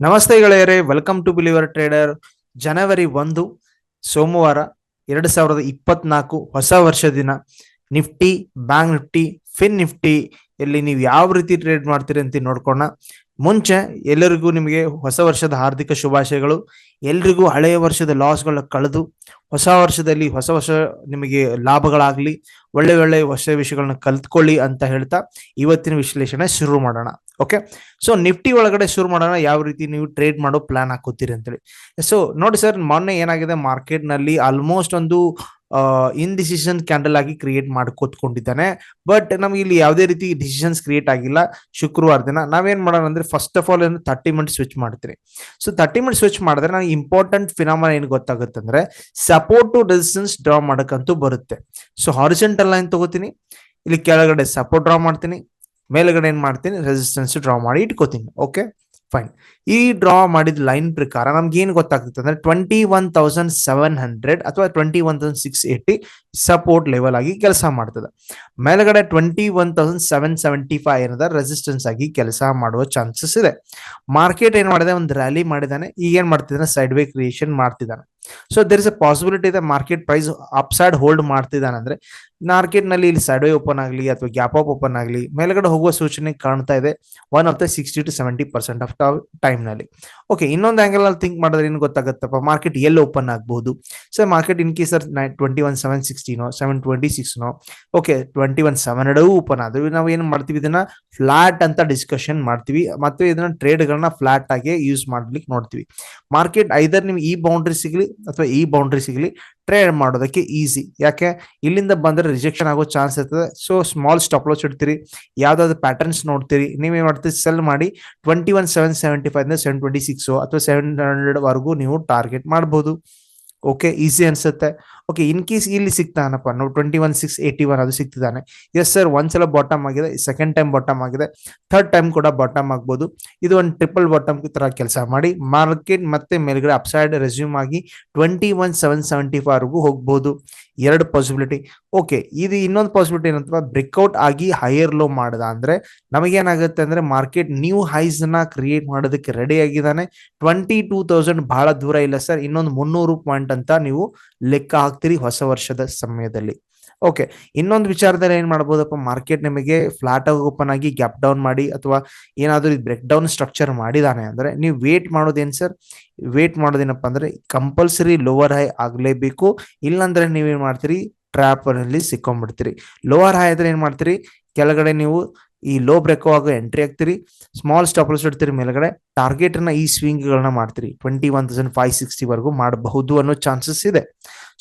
ನಮಸ್ತೆ ಗೆಳೆಯರೇ welcome to believer trader ಜನವರಿ ಒಂದು, ಸೋಮವಾರ ಎರಡು ಸಾವಿರದ ಇಪ್ಪತ್ನಾಲ್ಕು ಹೊಸ ವರ್ಷ ದಿನ. Nifty, bank Nifty fin Nifty ಇಲ್ಲಿ ನೀವು ಯಾವ ರೀತಿ ಟ್ರೇಡ್ ಮಾಡ್ತೀರಿ ಅಂತ ನೋಡ್ಕೋಣ ಮುಂಚೆ ಎಲ್ಲರಿಗೂ ನಿಮಗೆ ಹೊಸ ವರ್ಷದ ಹಾರ್ದಿಕ ಶುಭಾಶಯಗಳು. ಎಲ್ರಿಗೂ ಹಳೆಯ ವರ್ಷದ ಲಾಸ್ಗಳ ಕಳೆದು ಹೊಸ ವರ್ಷದಲ್ಲಿ ಹೊಸ ಹೊಸ ನಿಮಗೆ ಲಾಭಗಳಾಗ್ಲಿ, ಒಳ್ಳೆ ಒಳ್ಳೆ ಹೊಸ ವಿಷಯಗಳನ್ನ ಕಲ್ತ್ಕೊಳ್ಳಿ ಅಂತ ಹೇಳ್ತಾ ಇವತ್ತಿನ ವಿಶ್ಲೇಷಣೆ ಶುರು ಮಾಡೋಣ. ಓಕೆ ಸೊ ನಿಫ್ಟಿ ಒಳಗಡೆ ಶುರು ಮಾಡೋಣ. ಯಾವ ರೀತಿ ನೀವು ಟ್ರೇಡ್ ಮಾಡೋ ಪ್ಲಾನ್ ಹಾಕೋತೀರಿ ಅಂತೇಳಿ. ಸೊ ನೋಡಿ ಸರ್, ಮೊನ್ನೆ ಏನಾಗಿದೆ? ಮಾರ್ಕೆಟ್ನಲ್ಲಿ ಆಲ್ಮೋಸ್ಟ್ ಒಂದು ಇನ್ ಡಿಸಿಷನ್ ಕ್ಯಾಂಡಲ್ ಆಗಿ ಕ್ರಿಯೇಟ್ ಮಾಡಿ ಕೂತ್ಕೊಂಡಿದ್ದಾನೆ ಬಟ್ ನಮ್ಗೆ ಇಲ್ಲಿ ಯಾವುದೇ ರೀತಿ ಡಿಸಿಷನ್ಸ್ ಕ್ರಿಯೇಟ್ ಆಗಿಲ್ಲ. ಶುಕ್ರವಾರ ದಿನ ನಾವೇನ್ ಮಾಡೋಣ ಅಂದ್ರೆ ಫಸ್ಟ್ ಆಫ್ ಆಲ್ ಏನು ತರ್ಟಿ ಮಿನಿಟ್ ಸ್ವಿಚ್ ಮಾಡ್ತೀರಿ. ಸೊ ತರ್ಟಿ ಮಿನಿಟ್ ಸ್ವಿಚ್ ಮಾಡಿದ್ರೆ ನಾವು ಇಂಪಾರ್ಟೆಂಟ್ ಫಿನಾಮನ ಏನು ಗೊತ್ತಾಗುತ್ತೆ ಅಂದ್ರೆ ಸಪೋರ್ಟ್ ಟು ರೆಸಿಸ್ಟೆನ್ಸ್ ಡ್ರಾ ಮಾಡಕ್ಕಂತೂ ಬರುತ್ತೆ. ಸೊ ಹಾರಿಜೆಂಟಲ್ ಲೈನ್ ತಗೋತೀನಿ. ಇಲ್ಲಿ ಕೆಳಗಡೆ ಸಪೋರ್ಟ್ ಡ್ರಾ ಮಾಡ್ತೀನಿ. ಮೇಲ್ಗಡೆ ಏನ್ ಮಾಡ್ತೀನಿ? ರೆಸಿಸ್ಟೆನ್ಸ್ ಡ್ರಾ ಮಾಡಿ ಇಟ್ಕೋತೀನಿ. ಓಕೆ ಫೈನ್ ಈ ಡ್ರಾ ಮಾಡಿದ ಲೈನ್ ಪ್ರಕಾರ ನಮ್ಗೆ ಏನ್ ಗೊತ್ತಾಗ್ತದೆ ಅಂದ್ರೆ twenty one thousand seven hundred ಅಥವಾ twenty one thousand six eighty support level ಆಗಿ ಕೆಲಸ ಮಾಡ್ತದೆ. ಮೇಲ್ಗಡೆ twenty one thousand seven seventy five ಏನದ ರೆಸಿಸ್ಟೆನ್ಸ್ ಆಗಿ ಕೆಲಸ ಮಾಡುವ ಚಾನ್ಸಸ್ ಇದೆ. ಮಾರ್ಕೆಟ್ ಏನ್ ಮಾಡಿದೆ? ಒಂದು ರ್ಯಾಲಿ ಮಾಡಿದಾನೆ. ಈಗ ಏನ್ ಮಾಡ್ತಿದ್ದಾನೆ ಸೈಡ್ ವೇ ಕ್ರಿಯೇಷನ್ ಮಾಡ್ತಿದ್ದಾನೆ so there is a possibility ಇದೆ market price up side hold ಮಾಡ್ತಿದ್ದಾನೆ ಅಂದ್ರೆ ಮಾರ್ಕೆಟ್ನಲ್ಲಿ ಇಲ್ಲಿ ಸೈಡ್ ವೇ ಓಪನ್ ಆಗಲಿ ಅಥವಾ ಗ್ಯಾಪ್ ಅಪ್ ಓಪನ್ ಆಗಲಿ, ಮೇಲ್ಗಡೆ ಹೋಗುವ ಸೂಚನೆ ಕಾಣ್ತಾ ಇದೆ. One of the sixty to seventy percent of ಟೈಮ್ನಲ್ಲಿ. ಓಕೆ ಇನ್ನೊಂದು ಆಂಗಲ್ ಅಲ್ಲಿ ಥಿಂಕ್ ಮಾಡಿದ್ರೆ ಏನು ಗೊತ್ತಾಗುತ್ತಪ್ಪ? ಮಾರ್ಕೆಟ್ ಎಲ್ಲಿ ಓಪನ್ ಆಗಬಹುದು so market in case twenty one seven ಸಿಕ್ಸ್ಟಿನೋ seven twenty ಸಿಕ್ಸ್ನೋ okay twenty one seven hundred open ಆದ್ರೆ ನಾವು ಏನು ಮಾಡ್ತೀವಿ ಇದನ್ನ ಫ್ಲಾಟ್ ಅಂತ ಡಿಸ್ಕಷನ್ ಮಾಡ್ತೀವಿ. ಮತ್ತು ಇದನ್ನ ಟ್ರೇಡ್ಗಳನ್ನ ಫ್ಲಾಟ್ ಆಗಿ ಯೂಸ್ ಮಾಡ್ಲಿಕ್ಕೆ ನೋಡ್ತೀವಿ. ಮಾರ್ಕೆಟ್ ಐದರ್ ನಿಮ್ಗೆ ಈ ಬೌಂಡ್ರಿ ಸಿಗಲಿ ಅಥವಾ ಈ ಬೌಂಡ್ರಿ ಸಿಗಲಿ ಟ್ರೇಡ್ ಮಾಡೋದಕ್ಕೆ ಈಸಿ ಯಾಕೆ? ಇಲ್ಲಿಂದ ಬಂದರೆ ರಿಜೆಕ್ಷನ್ ಆಗೋ ಚಾನ್ಸ್ ಇರ್ತದೆ. ಸೊ ಸ್ಮಾಲ್ ಸ್ಟಾಪ್ ಲಾಸ್ ಇಡ್ತೀರಿ. ಯಾವ್ದಾದ್ರು ಪ್ಯಾಟರ್ನ್ಸ್ ನೋಡ್ತೀರಿ. ನೀವೇನು ಮಾಡ್ತೀರಿ? ಸೆಲ್ ಮಾಡಿ twenty one seven seventy five seven twenty six ಅಥವಾ ಸೆವೆನ್ ಹಂಡ್ರೆಡ್ ವರೆಗೂ ನೀವು ಟಾರ್ಗೆಟ್ ಮಾಡಬಹುದು ಓಕೆ ಈಸಿ ಅನ್ಸುತ್ತೆ. ಓಕೆ ಇನ್ ಕೇಸ್ ಇಲ್ಲಿ ಸಿಗ್ತಾನಪ್ಪ ನಾವು twenty one six eighty one ಅದು ಸಿಗ್ತಿದ್ದಾನೆ ಎಸ್ ಸರ್ ಒಂದ್ಸಲ ಬಾಟಮ್ ಆಗಿದೆ ಸೆಕೆಂಡ್ ಟೈಮ್ ಬಾಟಮ್ ಆಗಿದೆ. ಥರ್ಡ್ ಟೈಮ್ ಕೂಡ ಬಾಟಮ್ ಆಗ್ಬೋದು. ಇದು ಒಂದು ಟ್ರಿಪಲ್ ಬಾಟಮ್ ತರ ಕೆಲಸ ಮಾಡಿ ಮಾರ್ಕೆಟ್ ಮತ್ತೆ ಮೇಲ್ಗಡೆ ಅಪ್ಸೈಡ್ ರೆಸ್ಯೂಮ್ ಆಗಿ ಟ್ವೆಂಟಿ ಒನ್ ಸೆವೆನ್ ಸೆವೆಂಟಿ ಫೈವ್ವರೆಗೂ ಹೋಗ್ಬೋದು. ಎರಡು ಪಾಸಿಬಿಲಿಟಿ ಓಕೆ ಇದು ಇನ್ನೊಂದು ಪಾಸಿಬಿಲಿಟಿ ಏನಂತ ಬ್ರೇಕ್ಔಟ್ ಆಗಿ ಹೈಯರ್ ಲೋ ಮಾಡದ ಅಂದ್ರೆ, ನಮಗೇನಾಗುತ್ತೆ ಅಂದ್ರೆ ಮಾರ್ಕೆಟ್ ನ್ಯೂ ಹೈಸ್ನ ಕ್ರಿಯೇಟ್ ಮಾಡೋದಕ್ಕೆ ರೆಡಿ ಆಗಿದ್ದಾನೆ. ಟ್ವೆಂಟಿ ಟೂ ತೌಸಂಡ್ ಬಹಳ ದೂರ ಇಲ್ಲ ಸರ್ ಇನ್ನೊಂದು ಮುನ್ನೂರು ಪಾಯಿಂಟ್ ಅಂತ ನೀವು ಲೆಕ್ಕ ಹಾಕ್ತೀರಿ ಹೊಸ ವರ್ಷದ ಸಮಯದಲ್ಲಿ. ಓಕೆ ಇನ್ನೊಂದು ವಿಚಾರದಲ್ಲಿ ಏನ್ ಮಾಡ್ಬೋದಪ್ಪ ಮಾರ್ಕೆಟ್ ನಿಮಗೆ ಫ್ಲಾಟ್ ಆಗಿ ಓಪನ್ ಆಗಿ ಗ್ಯಾಪ್ ಡೌನ್ ಮಾಡಿ ಅಥವಾ ಏನಾದರೂ ಬ್ರೇಕ್ ಡೌನ್ ಸ್ಟ್ರಕ್ಚರ್ ಮಾಡಿದಾನೆ ಅಂದ್ರೆ ನೀವು ವೇಟ್ ಮಾಡೋದೇನ್ ಸರ್ ವೇಟ್ ಮಾಡೋದೇನಪ್ಪ ಅಂದ್ರೆ ಕಂಪಲ್ಸರಿ ಲೋವರ್ ಹೈ ಆಗ್ಲೇಬೇಕು. ಇಲ್ಲಾಂದ್ರೆ ನೀವೇನ್ ಮಾಡ್ತೀರಿ? ಟ್ರ್ಯಾಪ್ ಅಲ್ಲಿ ಸಿಕ್ಕೊಂಡ್ಬಿಡ್ತೀರಿ. ಲೋವರ್ ಹೈ ಆದ್ರೆ ಏನ್ ಮಾಡ್ತೀರಿ? ಕೆಳಗಡೆ ನೀವು ಈ ಲೋ ಬ್ರೇಕ್ ಆಗ ಎಂಟ್ರಿ ಆಗ್ತೀರಿ ಸ್ಮಾಲ್ ಸ್ಟಾಪ್ ಇಡ್ತೀರಿ ಮೇಲ್ಗಡೆ ಟಾರ್ಗೆಟ್ನ ಈ ಸ್ವಿಂಗ್ ಗಳನ್ನ ಮಾಡ್ತೀರಿ. Twenty one thousand five sixty ವರೆಗೂ ಮಾಡಬಹುದು ಅನ್ನೋ ಚಾನ್ಸಸ್ ಇದೆ.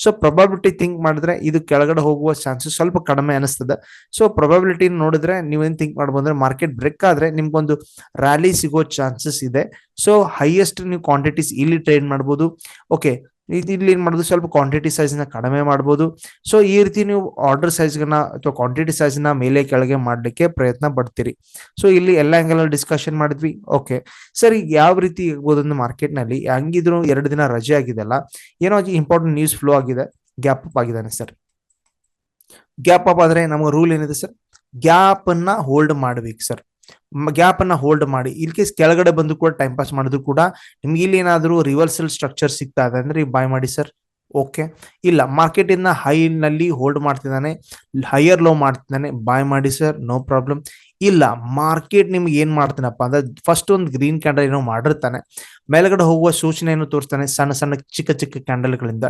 ಸೊ ಪ್ರೊಬಾಬಿಲಿಟಿ ಥಿಂಕ್ ಮಾಡಿದ್ರೆ ಇದು ಕೆಳಗಡೆ ಹೋಗುವ ಚಾನ್ಸಸ್ ಸ್ವಲ್ಪ ಕಡಿಮೆ ಅನಿಸ್ತದೆ. ಸೊ ಪ್ರೊಬಾಬಿಲಿಟಿ ನೋಡಿದ್ರೆ ನೀವೇನ್ ಥಿಂಕ್ ಮಾಡ್ಬೋದು ಅಂದ್ರೆ ಮಾರ್ಕೆಟ್ ಬ್ರೇಕ್ ಆದ್ರೆ ನಿಮ್ಗೊಂದು ರ್ಯಾಲಿ ಸಿಗೋ ಚಾನ್ಸಸ್ ಇದೆ. ಸೊ ಹೈಯೆಸ್ಟ್ ನೀವು ಕ್ವಾಂಟಿಟೀಸ್ ಇಲ್ಲಿ ಟ್ರೇಡ್ ಮಾಡ್ಬೋದು. ಓಕೆ ಇಲ್ಲಿ ಏನ್ ಮಾಡೋದು? ಸ್ವಲ್ಪ ಕ್ವಾಂಟಿಟಿ ಸೈಜ್ನ ಕಡಿಮೆ ಮಾಡ್ಬೋದು. ಸೊ ಈ ರೀತಿ ನೀವು ಆರ್ಡರ್ ಸೈಜ್ನ ಅಥವಾ ಕ್ವಾಂಟಿಟಿ ಸೈಜ್ನ ಮೇಲೆ ಕೆಳಗೆ ಮಾಡ್ಲಿಕ್ಕೆ ಪ್ರಯತ್ನ ಪಡ್ತೀರಿ. ಸೊ ಇಲ್ಲಿ ಎಲ್ಲ ಆಂಗಲ್ ಡಿಸ್ಕಷನ್ ಮಾಡಿದ್ವಿ. ಓಕೆ ಸರ್, ಯಾವ ರೀತಿ ಇರ್ಬೋದು ಅಂದ್ರೆ ಮಾರ್ಕೆಟ್ನಲ್ಲಿ? ಹಂಗಿದ್ರು ಎರಡು ದಿನ ರಜೆ ಆಗಿದೆಲ್ಲ ಏನೋ ಇಂಪಾರ್ಟೆಂಟ್ ನ್ಯೂಸ್ ಫ್ಲೋ ಆಗಿದೆ. ಗ್ಯಾಪ್ ಅಪ್ ಆಗಿದ್ದಾನೆ ಸರ್ ಗ್ಯಾಪ್ ಅಪ್ ಆದ್ರೆ ನಮ್ಗೆ ರೂಲ್ ಏನಿದೆ ಸರ್ ಗ್ಯಾಪ್ ಅನ್ನ ಹೋಲ್ಡ್ ಮಾಡ್ಬೇಕು ಸರ್ ಗ್ಯಾಪ್ ಅನ್ನ ಹೋಲ್ಡ್ ಮಾಡಿ. ಇಲ್ಲಿ ಕೇಸ್ ಕೆಳಗಡೆ ಬಂದು ಕೂಡ ಟೈಮ್ ಪಾಸ್ ಮಾಡಿದ್ರು ಕೂಡ ನಿಮ್ಗೆ ಇಲ್ಲಿ ಏನಾದರೂ ರಿವರ್ಸಲ್ ಸ್ಟ್ರಕ್ಚರ್ ಸಿಗ್ತಾ ಇದೆ ಅಂದ್ರೆ ಬಾಯ್ ಮಾಡಿ ಸರ್ ಓಕೆ ಇಲ್ಲ ಮಾರ್ಕೆಟ್ ಇಂದ ಹೈ ನಲ್ಲಿ ಹೋಲ್ಡ್ ಮಾಡ್ತಿದ್ದಾನೆ. ಹೈಯರ್ ಲೋ ಮಾಡ್ತಿದ್ದಾನೆ. ಬಾಯ್ ಮಾಡಿ ಸರ್ ನೋ ಪ್ರಾಬ್ಲಮ್ ಇಲ್ಲ ಮಾರ್ಕೆಟ್ ನಿಮ್ಗೆ ಏನ್ ಮಾಡ್ತಾನಪ್ಪ ಅಂದ್ರೆ ಫಸ್ಟ್ ಒಂದು ಗ್ರೀನ್ ಕ್ಯಾಂಡಲ್ ಏನೋ ಮಾಡಿರ್ತಾನೆ. ಮೇಲ್ಗಡೆ ಹೋಗುವ ಸೂಚನೆಯನ್ನು ತೋರಿಸ್ತಾನೆ? ಸಣ್ಣ ಸಣ್ಣ ಚಿಕ್ಕ ಚಿಕ್ಕ ಕ್ಯಾಂಡಲ್ಗಳಿಂದ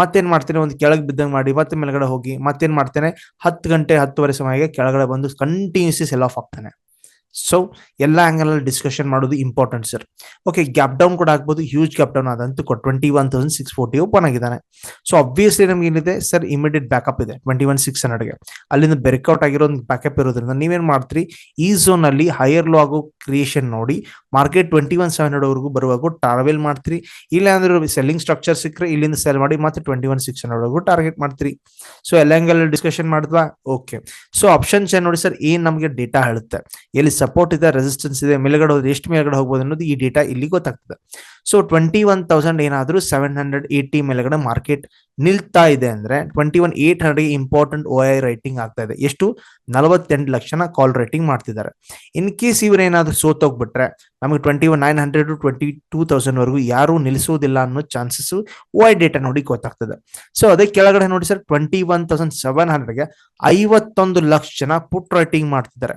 ಮತ್ತೇನ್ ಮಾಡ್ತಾನೆ ಒಂದು ಕೆಳಗೆ ಬಿದ್ದಂಗೆ ಮಾಡಿ, ಮತ್ತೆ ಮೇಲ್ಗಡೆ ಹೋಗಿ ಮತ್ತೇನ್ ಮಾಡ್ತೇನೆ? ಹತ್ತು ಗಂಟೆ ಹತ್ತುವರೆ ಸಮಯಕ್ಕೆ ಕೆಳಗಡೆ ಬಂದು ಕಂಟಿನ್ಯೂಸ್ ಸೆಲ್ ಆಫ್ ಆಗ್ತಾನೆ. ಸೊ ಎಲ್ಲ ಆಂಗಲ್ ಅಲ್ಲಿ ಡಿಸ್ಕಷನ್ ಮಾಡೋದು important sir okay gap down ಕೂಡ ಆಗ್ಬೋದು. Huge gap down ಆದಂತೂ twenty one thousand six forty open ಆಗಿದ್ದಾನೆ. ಸೊ ಅಬ್ವಿಯಸ್ಲಿ ನಮ್ಗೆ ಏನಿದೆ? ಸರ್ ಇಮಿಡಿಯೇಟ್ ಬ್ಯಾಕಪ್ ಇದೆ. ಟ್ವೆಂಟಿ ಒನ್ ಸಿಕ್ಸ್ ಹಂಡ್ರೆಡ್ಗೆ ಅಲ್ಲಿಂದ ಬ್ರೇಕ್ಔಟ್ ಆಗಿರೋ ಒಂದು ಬ್ಯಾಕಪ್ ಇರೋದ್ರಿಂದ ನೀವೇನ್ ಮಾಡ್ತೀರಿ? ಈ ಝೋನ್ ಅಲ್ಲಿ ಹೈಯರ್ ಲೋ ಆಗೋ ಕ್ರಿಯೇಷನ್ ನೋಡಿ market twenty one seven hundred ವರೆಗೂ ಬರುವಾಗ ಟ್ರಾವೆಲ್ ಮಾಡ್ತೀರಿ. ಇಲ್ಲ ಅಂದ್ರೆ ಸೆಲ್ಲಿಂಗ್ ಸ್ಟ್ರಕ್ಚರ್ ಸಿಕ್ಕರೆ ಇಲ್ಲಿಂದ ಸೆಲ್ ಮಾಡಿ ಮತ್ತೆ ಟ್ವೆಂಟಿ ಒನ್ ಸಿಕ್ಸ್ ಹಂಡ್ರೆಡ್ ವರೆಗೂ ಟಾರ್ಗೆಟ್ ಮಾಡ್ತೀರಿ. ಸೊ ಎಲ್ಲ ಆಂಗಲ್ ಡಿಸ್ಕಷನ್ ಮಾಡಿದ್ವಾ? ಓಕೆ ಸೊ ಆಪ್ಷನ್ಸ್ ಏನ್ ನೋಡಿ ಸರ್ ಏನ್ ನಮಗೆ ಡೇಟಾ ಹೇಳುತ್ತೆ? ಎಲ್ಲಿ ಸಪೋರ್ಟ್ ಇದೆ ರೆಸಿಸ್ಟೆನ್ಸ್ ಇದೆ, ಮೇಲ್ಗಡೆ ಹೋದ್ರೆ ಎಷ್ಟು ಮೇಲ್ಗಡೆ ಹೋಗ್ಬೋದು ಅನ್ನೋದು ಈ ಡೇಟಾ ಇಲ್ಲಿ ಗೊತ್ತಾಗ್ತದೆ. ಸೊ ಟ್ವೆಂಟಿ ಒನ್ ತೌಸಂಡ್ ಏನಾದರೂ ಸೆವೆನ್ ಹಂಡ್ರೆಡ್ ಏಯ್ಟಿ ಮೇಲ್ಗಡೆ ಮಾರ್ಕೆಟ್ ನಿಲ್ತಾ ಇದೆ ಅಂದ್ರೆ twenty one eight hundred important O I writing ಆಗ್ತಾ ಇದೆ. ಎಷ್ಟು? ನಲವತ್ತೆಂಟು ಲಕ್ಷನ ಕಾಲ್ ರೈಟಿಂಗ್ ಮಾಡ್ತಿದ್ದಾರೆ. ಇನ್ ಕೇಸ್ ಇವ್ರು ಏನಾದ್ರು ಸೋತೋಗ್ಬಿಟ್ರೆ ನಮಗೆ twenty one nine hundred to twenty two thousand ವರೆಗೂ ಯಾರು ನಿಲ್ಲಿಸೋದಿಲ್ಲ ಅನ್ನೋ ಚಾನ್ಸಸ್ ಓ ಐ ಡೇಟಾ ನೋಡಿ ಗೊತ್ತಾಗ್ತದೆ. ಸೊ ಅದೇ ಕೆಳಗಡೆ ನೋಡಿ sir twenty one thousand seven ಹಂಡ್ರೆಡ್ಗೆ ಐವತ್ತೊಂದು ಲಕ್ಷ ಜನ ಪುಟ್ ರೈಟಿಂಗ್ ಮಾಡ್ತಿದ್ದಾರೆ.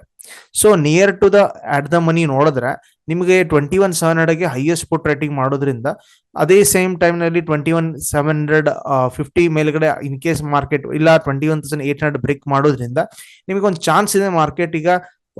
So near to the at the money ನೋಡಿದ್ರೆ, ನಿಮಗೆ ಟ್ವೆಂಟಿ ಒನ್ ಸೆವೆನ್ ಹಂಡ್ರೆಡ್ಗೆ ಹೈಯೆಸ್ಟ್ ಪುಟ್ ರೇಟಿಂಗ್ ಮಾಡೋದ್ರಿಂದ, ಅದೇ ಸೇಮ್ ಟೈಮ್ನಲ್ಲಿ twenty one seven hundred fifty ಮೇಲ್ಗಡೆ ಇನ್ ಕೇಸ್ ಮಾರ್ಕೆಟ್ ಇಲ್ಲ twenty one thousand eight hundred break ಮಾಡೋದ್ರಿಂದ ನಿಮಗೆ ಒಂದು ಚಾನ್ಸ್ ಇದೆ ಮಾರ್ಕೆಟ್ ಈಗ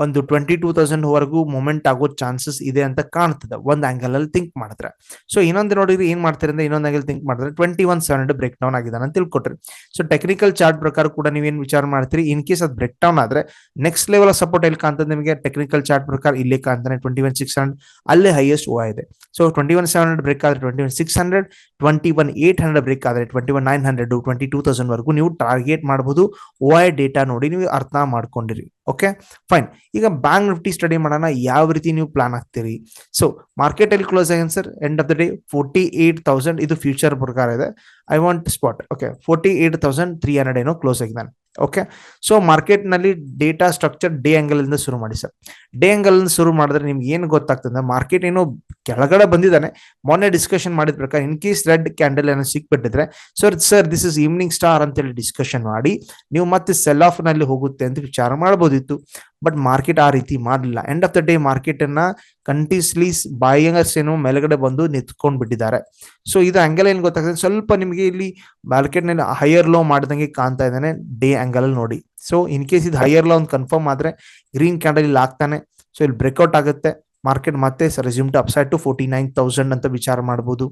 ಒಂದು ಟ್ವೆಂಟಿ ಟೂ ತೌಸಂಡ್ ವರೆಗೂ ಮೂಮೆಂಟ್ ಆಗೋ ಚಾನ್ಸಸ್ ಇದೆ ಅಂತ ಕಾಣ್ತದೆ. ಒಂದ್ ಆಂಗಲ್ ಅಲ್ಲಿ ಥಿಂಕ್ ಮಾಡಿದ್ರೆ. ಸೊ ಇನ್ನೊಂದು ನೋಡಿದ್ರೆ ಏನ್ ಮಾಡ್ತಾರೆ ಅಂದ್ರೆ ಇನ್ನೊಂದು ಆಂಗಲ್ ಥಿಂಕ್ ಮಾಡಿದ್ರೆ twenty one seven break down ಆಗಿದೆ ಅಂತ ತಿಳ್ಕೊಟ್ರಿ. ಸೊ ಟೆಕ್ನಿಕಲ್ ಚಾರ್ಟ್ ಪ್ರಕಾರ ಕೂಡ ನೀವೇನ್ ವಿಚಾರ ಮಾಡ್ತೀರಿ? ಇನ್ ಕೇಸ್ ಅದು ಬ್ರೇಕ್ ಡೌನ್ ಆದ್ರೆ ನೆಕ್ಸ್ಟ್ ಲೆವೆಲ್ ಸಪೋರ್ಟ್ ಎಲ್ಲಿ ಕಾಣ್ತದೆ ನಿಮಗೆ? ಟೆಕ್ನಿಕಲ್ ಚಾರ್ಟ್ ಪ್ರಕಾರ ಇಲ್ಲಿ ಕಾಣ್ತಾನೆ ಟ್ವೆಂಟಿ ಒನ್ ಸಿಕ್ಸ್ ಹಂಡ್ರೆಡ್ ಅಲ್ಲೇ ಹೈಯೆಸ್ಟ್ ಓ ಇದೆ so twenty one seven hundred break ಆದ್ರೆ twenty one six hundred twenty one eight hundred break ಆದ್ರೆ twenty one nine hundred twenty two thousand ವರೆಗೂ ನೀವು ಟಾರ್ಗೆಟ್ ಮಾಡಬಹುದು ಓ ಐ ಡೇಟಾ ನೋಡಿ ನೀವು ಅರ್ಥ ಮಾಡ್ಕೊಂಡಿರಿ. ಓಕೆ ಫೈನ್ ಈಗ ಬ್ಯಾಂಕ್ ನಿಫ್ಟಿ ಸ್ಟಡಿ ಮಾಡೋಣ, ಯಾವ ರೀತಿ ನೀವು ಪ್ಲಾನ್ ಆಗ್ತೀರಿ ಸೊ ಮಾರ್ಕೆಟ್ ಅಲ್ಲಿ ಕ್ಲೋಸ್ ಆಗಿದೆ sir end of the day forty eight thousand ಇದು ಫ್ಯೂಚರ್ ಪ್ರಕಾರ ಇದೆ. I want spot okay forty eight thousand three hundred ಏನೋ ಕ್ಲೋಸ್ ಆಗಿದ್ದಾನೆ ಓಕೆ ಸೊ ಮಾರ್ಕೆಟ್ನಲ್ಲಿ ಡೇಟಾ ಸ್ಟ್ರಕ್ಚರ್ ಡೇ ಆಂಗಲ್ ಇಂದ ಶುರು ಮಾಡಿ ಸರ್ ಡೇ ಆಂಗಲ್ ಶುರು ಮಾಡಿದ್ರೆ ನಿಮ್ಗೆ ಏನು ಗೊತ್ತಾಗ್ತದೆ? ಮಾರ್ಕೆಟ್ ಏನೋ ಕೆಳಗಡೆ ಬಂದಿದ್ದಾನೆ. ಮೊನ್ನೆ ಡಿಸ್ಕಷನ್ ಮಾಡಿದ ಪ್ರಕಾರ ಇನ್ ಕೇಸ್ ರೆಡ್ ಕ್ಯಾಂಡಲ್ ಏನೋ ಸಿಕ್ಬಿಟ್ಟಿದ್ರೆ sir sir this is evening star ಅಂತೇಳಿ ಡಿಸ್ಕಷನ್ ಮಾಡಿ, ನೀವು ಮತ್ತೆ ಸೆಲ್ ಆಫ್ನಲ್ಲಿ ಹೋಗುತ್ತೆ ಅಂತ ವಿಚಾರ ಮಾಡಬಹುದಿತ್ತು. ಬಟ್ ಮಾರ್ಕೆಟ್ ಆ ರೀತಿ ಮಾಡಲಿಲ್ಲ. End of the day market ಅನ್ನ ಕಂಟಿನ್ಯೂಸ್ಲಿ ಬಾಯರ್ಸ್ ಏನು ಮೇಲ್ಗಡೆ ಬಂದು ನಿಂತ್ಕೊಂಡ್ ಬಿಟ್ಟಿದ್ದಾರೆ. ಸೊ ಇದು ಆಂಗಲ್ ಏನ್ ಗೊತ್ತಾಗ್ತದೆ? ಸ್ವಲ್ಪ ನಿಮಗೆ ಇಲ್ಲಿ ಮಾರ್ಕೆಟ್ನಲ್ಲಿ ಹೈಯರ್ ಲೋ ಮಾಡಿದಂಗೆ ಕಾಣ್ತಾ ಇದ್ದಾನೆ ಡೇ ಆಂಗಲ್ ಅಲ್ಲಿ ನೋಡಿ. ಸೊ ಇನ್ ಕೇಸ್ ಇದು ಹೈಯರ್ ಲೋ ಒಂದು ಕನ್ಫರ್ಮ್ ಆದ್ರೆ ಗ್ರೀನ್ ಕ್ಯಾಂಡಲ್ ಇಲ್ಲಿ ಆಗ್ತಾನೆ ಸೊ ಇಲ್ಲಿ ಬ್ರೇಕ್ಔಟ್ ಆಗುತ್ತೆ. ಮಾರ್ಕೆಟ್ ಮತ್ತೆ resumed upside to forty nine thousand ಅಂತ ವಿಚಾರ ಮಾಡಬಹುದು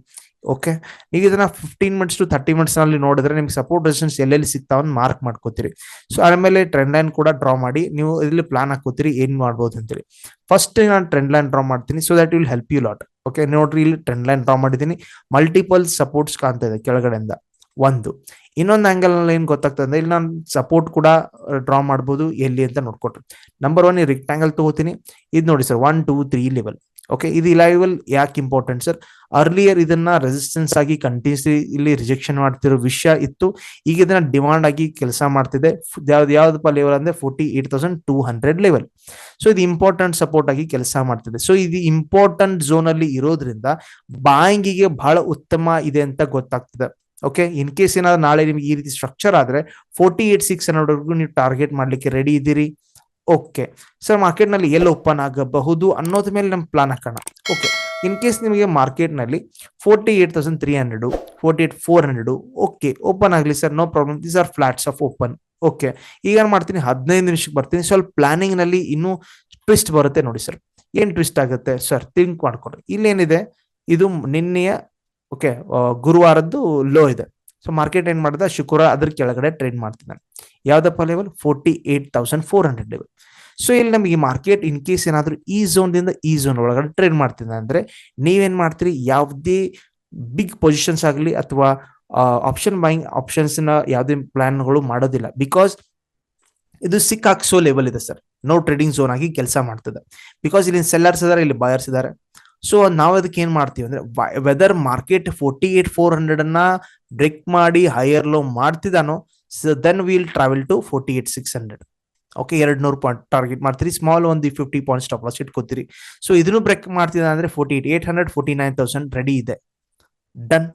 ಓಕೆ ಈಗ ಇದನ್ನ ಫಿಫ್ಟೀನ್ ಮಿನಿಟ್ಸ್ ಟು ತರ್ಟಿ ಮಿನಿಟ್ಸ್ನಲ್ಲಿ ನೋಡಿದ್ರೆ ನಿಮ್ಗೆ ಸಪೋರ್ಟ್ ರೆಸಿಸ್ಟೆನ್ಸ್ ಎಲ್ಲೆಲ್ಲಿ ಸಿಗ್ತಾವ್ ಮಾರ್ಕ್ ಮಾಡ್ಕೋತೀರಿ. ಸೊ ಆಮೇಲೆ ಟ್ರೆಂಡ್ ಲೈನ್ ಕೂಡ ಡ್ರಾ ಮಾಡಿ, ನೀವು ಇಲ್ಲಿ ಪ್ಲಾನ್ ಹಾಕೋತೀರಿ ಏನ್ ಮಾಡ್ಬೋದು ಅಂತೇಳಿ ಫಸ್ಟ್ ನಾನು ಟ್ರೆಂಡ್ ಲೈನ್ ಡ್ರಾ ಮಾಡ್ತೀನಿ so that will help you lot okay ನೋಡ್ರಿ, ಇಲ್ಲಿ ಟ್ರೆಂಡ್ ಲೈನ್ ಡ್ರಾ ಮಾಡಿದ್ದೀನಿ. ಮಲ್ಟಿಪಲ್ ಸಪೋರ್ಟ್ಸ್ ಕಾಣ್ತಾ ಇದೆ ಕೆಳಗಡೆಯಿಂದ. ಒಂದು. ಇನ್ನೊಂದು ಆಂಗಲ್ನಲ್ಲಿ ಏನ್ ಗೊತ್ತಾಗ್ತದೆ ಅಂದ್ರೆ ಇಲ್ಲಿ ನಾನು ಸಪೋರ್ಟ್ ಕೂಡ ಡ್ರಾ ಮಾಡ್ಬೋದು ಎಲ್ಲಿ ಅಂತ ನೋಡ್ಕೊಟ್ರು. ನಂಬರ್ ಒನ್ ರಿಕ್ಟಾಂಗಲ್ ತಗೋತೀನಿ. ಇದು ನೋಡಿ sir one two three level okay ಇದು ಇಲೈವಲ್ ಯಾಕೆ ಇಂಪಾರ್ಟೆಂಟ್ ಸರ್ ಅರ್ಲಿಯರ್ ಇದನ್ನ ರೆಸಿಸ್ಟೆನ್ಸ್ ಆಗಿ ಕಂಟಿನ್ಯೂಸ್ಲಿ ಇಲ್ಲಿ ರಿಜೆಕ್ಷನ್ ಮಾಡ್ತಿರೋ ವಿಷಯ ಇತ್ತು. ಈಗ ಇದನ್ನ ಡಿಮಾಂಡ್ ಆಗಿ ಕೆಲಸ ಮಾಡ್ತಿದೆ. ಯಾವ್ದು, ಯಾವ್ದಪ್ಪ ಲೆವೆಲ್ ಅಂದ್ರೆ forty eight thousand two hundred level so ಇದು ಇಂಪಾರ್ಟೆಂಟ್ ಸಪೋರ್ಟ್ ಆಗಿ ಕೆಲಸ ಮಾಡ್ತಿದೆ. ಸೊ ಇದು ಇಂಪಾರ್ಟೆಂಟ್ ಝೋನ್ ಅಲ್ಲಿ ಇರೋದ್ರಿಂದ ಬಾಯಿಂಗಿಗೆ ಬಹಳ ಉತ್ತಮ ಇದೆ ಅಂತ ಗೊತ್ತಾಗ್ತದೆ. ಓಕೆ ಇನ್ ಕೇಸ್ ಏನಾದ್ರು ನಾಳೆ ನಿಮ್ಗೆ ಈ ರೀತಿ ಸ್ಟ್ರಕ್ಚರ್ ಆದ್ರೆ ಫೋರ್ಟಿ ಏಟ್ ಸಿಕ್ಸ್ ಹಂಡ್ರೆಡ್ವರೆಗೂ ನೀವು ಟಾರ್ಗೆಟ್ ಮಾಡ್ಲಿಕ್ಕೆ ರೆಡಿ ಇದ್ದೀರಿ. ಓಕೆ ಸರ್ ಮಾರ್ಕೆಟ್ನಲ್ಲಿ ಎಲ್ಲಿ ಓಪನ್ ಆಗಬಹುದು ಅನ್ನೋದ್ರ ಮೇಲೆ ನಮ್ಮ ಪ್ಲಾನ್ ಹಾಕೋಣ. ಓಕೆ ಇನ್ ಕೇಸ್ ನಿಮಗೆ ಮಾರ್ಕೆಟ್ನಲ್ಲಿ forty eight thousand three hundred forty eight four hundred okay open ಆಗಲಿ sir no problem these are flats of open okay ಈಗ ಏನ್ ಮಾಡ್ತೀನಿ? ಹದಿನೈದು ನಿಮಿಷಕ್ಕೆ ಬರ್ತೀನಿ. ಸ್ವಲ್ಪ ಪ್ಲಾನಿಂಗ್ನಲ್ಲಿ ಇನ್ನೂ ಟ್ವಿಸ್ಟ್ ಬರುತ್ತೆ ನೋಡಿ ಸರ್ ಏನ್ ಟ್ವಿಸ್ಟ್ ಆಗುತ್ತೆ? ಸರ್ ಥಿಂಕ್ ಮಾಡ್ಕೊಡ್ರಿ ಇಲ್ಲೇನಿದೆ? ಇದು ನಿನ್ನೆಯ ಓಕೆ ಗುರುವಾರದ್ದು ಲೋ ಇದೆ. ಸೊ ಮಾರ್ಕೆಟ್ ಏನ್ ಮಾಡಿದ? ಶುಕ್ರವಾರ ಅದ್ರ ಕೆಳಗಡೆ ಟ್ರೇಡ್ ಮಾಡ್ತಿದ್ದಾನೆ ಯಾವ್ದಪ್ಪ level forty eight thousand four hundred level so ಇಲ್ಲಿ ನಮಗೆ ಮಾರ್ಕೆಟ್ ಇನ್ ಕೇಸ್ ಏನಾದರೂ ಈ ಝೋನ್ ದಿಂದ ಈ ಝೋನ್ ಒಳಗಡೆ ಟ್ರೇಡ್ ಮಾಡ್ತಿದ್ದೆ ಅಂದ್ರೆ, ನೀವೇನ್ ಮಾಡ್ತೀರಿ? ಯಾವುದೇ ಬಿಗ್ ಪೊಸಿಷನ್ಸ್ ಆಗಲಿ ಅಥವಾ ಆಪ್ಷನ್ ಬೈಯಿಂಗ್ ಆಪ್ಷನ್ಸ್ನ ಯಾವುದೇ ಪ್ಲಾನ್ಗಳು ಮಾಡೋದಿಲ್ಲ. ಬಿಕಾಸ್ ಇದು ಸಿಕ್ಕಾಕ್ಸೋ ಲೆವೆಲ್ ಇದೆ ಸರ್. ನೋ ಟ್ರೇಡಿಂಗ್ ಝೋನ್ ಆಗಿ ಕೆಲಸ ಮಾಡ್ತದೆ. ಬಿಕಾಸ್ ಇಲ್ಲಿ ಸೆಲ್ಲರ್ಸ್ ಇದಾರೆ, ಇಲ್ಲಿ ಬಾಯರ್ಸ್ ಇದಾರೆ. ಸೊ ನಾವು ಅದಕ್ಕೆ ಏನ್ ಮಾಡ್ತೀವಿ ಅಂದ್ರೆ whether market forty eight four hundred ಅನ್ನ ಬ್ರೇಕ್ ಮಾಡಿ higher low ಮಾಡ್ತಿದ್ದಾನೋ then will travel to forty eight six hundred okay ಎರಡ್ ನೂರು ಪಾಯಿಂಟ್ ಟಾರ್ಗೆಟ್ ಮಾಡ್ತೀರಿ. ಸ್ಮಾಲ್ ಒಂದು ಫಿಫ್ಟಿ ಪಾಯಿಂಟ್ ಸ್ಟಾಪ್ ಲಾಸ್ ಇಟ್ಕೋತೀರಿ. ಸೊ ಇದನ್ನು ಬ್ರೇಕ್ ಮಾಡ್ತಿದ್ದ ಅಂದ್ರೆ forty eight eight hundred forty nine thousand ready ಇದೆ. ಡನ್